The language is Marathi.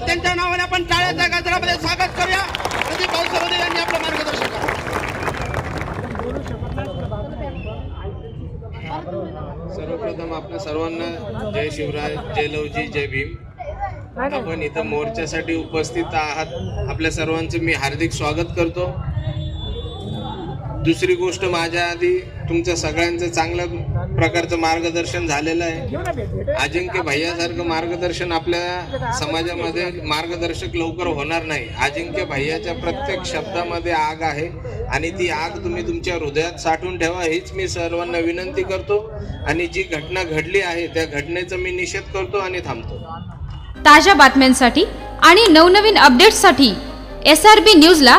सगळ्यांच्या गजरामध्ये स्वागत करूया. प्रदीप पावसामध्ये यांनी आपलं मार्गदर्शन करा. सर्वप्रथम आपल्या सर्वांना जय शिवराय जय लवजी जय भीम. आपण इथं मोर्चासाठी उपस्थित आहात. आपल्या सर्वांचं मी हार्दिक स्वागत करतो. दुसरी गोष्ट माझ्या आधी तुमच्या सगळ्यांचं चांगल्या प्रकारचं मार्गदर्शन झालेलं आहे. अजिंक्य भैयासारखं मार्गदर्शन आपल्या समाजामध्ये मार्गदर्शक लवकर होणार नाही. अजिंक्य भैयाच्या प्रत्येक शब्दामध्ये आग आहे आणि ती आग तुम्ही तुमच्या हृदयात साठवून ठेवा हीच मी सर्वांना विनंती करतो आणि जी घटना घडली आहे त्या घटनेचा मी निषेध करतो आणि थांबतो. ताज्या बातम्यांसाठी आणि नवनवीन अपडेट्ससाठी एस आर बी न्यूजला